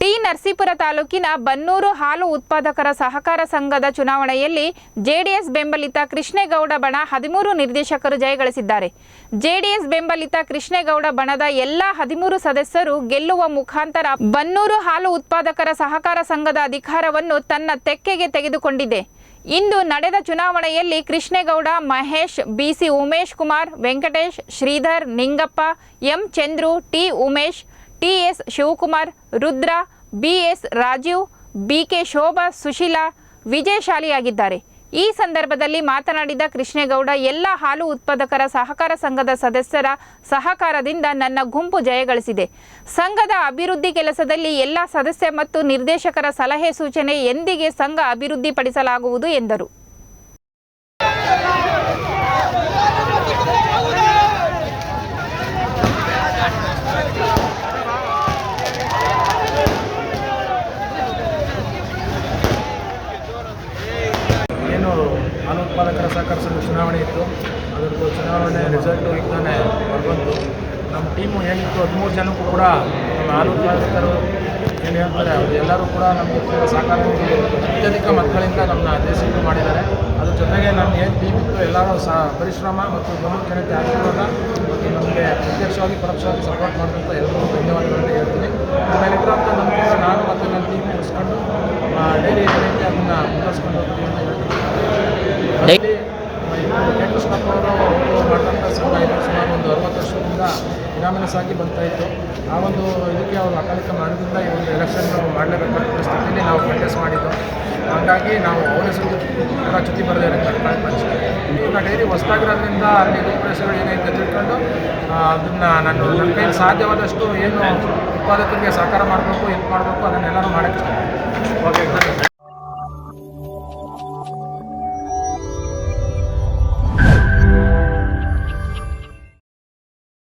T Narasipura ತಾಲೂಕಿನ ಬನ್ನೂರು ಹಾಲು ಉತ್ಪಾದಕರ ಸಹಕಾರ ಸಂಘದ ಚುನಾವಣೆಯಲ್ಲಿ ಜೆಡಿಎಸ್ ಬೆಂಬಲಿತ ಕೃಷ್ಣೇಗೌಡ ಬಣ ಹದಿಮೂರು ನಿರ್ದೇಶಕರು ಜಯಗಳಿಸಿದ್ದಾರೆ ಜೆಡಿಎಸ್ ಬೆಂಬಲಿತ ಕೃಷ್ಣೇಗೌಡ ಬಣದ ಎಲ್ಲ ಹದಿಮೂರು ಸದಸ್ಯರು ಗೆಲ್ಲುವ ಮುಖಾಂತರ ಬನ್ನೂರು ಹಾಲು ಉತ್ಪಾದಕರ ಸಹಕಾರ ಸಂಘದ ಅಧಿಕಾರವನ್ನು ತನ್ನ ತೆಕ್ಕೆಗೆ ತೆಗೆದುಕೊಂಡಿದೆ. ಇಂದು ನಡೆದ ಚುನಾವಣೆಯಲ್ಲಿ Krishnegowda, Mahesh BC Umesh Kumar, Venkatesh, Shridhar, Ningappa, M Chandru, T Umesh TS Shivakumar, Rudra BS Rajeev BK Shobha, Sushila ವಿಜಯಶಾಲಿಯಾಗಿದ್ದಾರೆ. ಈ ಸಂದರ್ಭದಲ್ಲಿ ಮಾತನಾಡಿದ ಕೃಷ್ಣೇಗೌಡ, ಎಲ್ಲ ಹಾಲು ಉತ್ಪಾದಕರ ಸಹಕಾರ ಸಂಘದ ಸದಸ್ಯರ ಸಹಕಾರದಿಂದ ನನ್ನ ಗುಂಪು ಜಯಗಳಿಸಿದೆ. ಸಂಘದ ಅಭಿವೃದ್ಧಿ ಕೆಲಸದಲ್ಲಿ ಎಲ್ಲ ಸದಸ್ಯ ಮತ್ತು ನಿರ್ದೇಶಕರ ಸಲಹೆ ಸೂಚನೆ ಎಂದಿಗೆ ಸಂಘ ಅಭಿವೃದ್ಧಿಪಡಿಸಲಾಗುವುದು ಎಂದರು ಏನು ಹಾಲು ಉತ್ಪಾದಕರ ಸಹಕಾರ ಸಂಘ ಚುನಾವಣೆ ಇತ್ತು. ಅದರದ್ದು ಚುನಾವಣೆ ರಿಸಲ್ಟು ಇದ್ದಾನೆ ಹೊರಬಂತು ನಮ್ಮ ಟೀಮು ಏನಿತ್ತು, ಹದಿಮೂರು ಜನಕ್ಕೂ ಕೂಡ ನಮ್ಮ ಹಾಲು ಉತ್ಪಾದಕರು ಏನು ಹೇಳ್ತಾರೆ, ಅವರು ಎಲ್ಲರೂ ಕೂಡ ನಮಗೆ ಸಹಕಾರ ಅತ್ಯಧಿಕ ಮಕ್ಕಳಿಂದ ನಮ್ಮನ್ನ ದೇಶಕ್ಕೆ ಮಾಡಿದ್ದಾರೆ. ಅದ್ರ ಜೊತೆಗೆ ನಮ್ಮ ಏನು ಟೀಮ್ ಇತ್ತು, ಎಲ್ಲರೂ ಸಹ ಪರಿಶ್ರಮ ಮತ್ತು ಗಮನಕ್ಕೆ ಆಶೀರ್ವಾದ ಮತ್ತು ನಮಗೆ ಪ್ರತ್ಯಕ್ಷವಾಗಿ ಪರೋಕ್ಷವಾಗಿ ಸಪೋರ್ಟ್ ಮಾಡಿದಂಥ ಎಲ್ಲರಿಗೂ ಧನ್ಯವಾದಗಳನ್ನು ಹೇಳ್ತೀನಿ. ಆಮೇಲೆ ಇರೋಂಥ ನಮ್ಮ ನಾನು ಮತ್ತು ನನ್ನ ಟೀಮ್ ಉಳಿಸ್ಕೊಂಡು ಡೈಲಿ ಅದನ್ನು ಮುಂದುವರ್ಸ್ಕೊಂಡು ಹೋಗ್ತೀವಿ ಅಂತ ಹೇಳ್ತೀನಿ ಅಲ್ಲಿ ಕೆ ಕೃಷ್ಣಪ್ಪ ಅವರು ಮಾಡಿದಂಥ ಸಮುದಾಯ ಸುಮಾರು ಒಂದು ಅರವತ್ತು ವರ್ಷದಿಂದ ಇನಾಮಿನಸಾಗಿ ಬರ್ತಾ ಇತ್ತು. ಆ ಒಂದು ಇದಕ್ಕೆ ಅವರು ಅಕಾಲಿಕ ಮಾಡೋದ್ರಿಂದ ಈ ಒಂದು ಎಲೆಕ್ಷನ್ ನಾವು ಮಾಡಲೇಬೇಕಾದ ಪರಿಸ್ಥಿತಿಯಲ್ಲಿ ನಾವು ಕಂಟೆಸ್ಟ್ ಮಾಡಿದ್ದು. ಹಾಗಾಗಿ ನಾವು ಅವರ ಹೆಸರು ಕೂಡ ಜೊತೆ ಬರದೇ ಈಗ ಡೈರಿ ಹೊಸದಾಗಿರೋದ್ರಿಂದ ಅಲ್ಲಿ ರೂಪರೇಷೆಗಳು ಅಂತ ತಿಳ್ಕೊಂಡು ಅದನ್ನು ನಾನು ನನ್ನ ಕೈಯಲ್ಲಿ ಸಾಧ್ಯವಾದಷ್ಟು ಏನು ಉತ್ಪಾದಕರಿಗೆ ಸಹಕಾರ ಮಾಡಬೇಕು, ಹೆಲ್ಪ್ ಮಾಡಬೇಕು ಅದನ್ನೆಲ್ಲರೂ ಮಾಡೋಕ್ಕೆ ಓಕೆ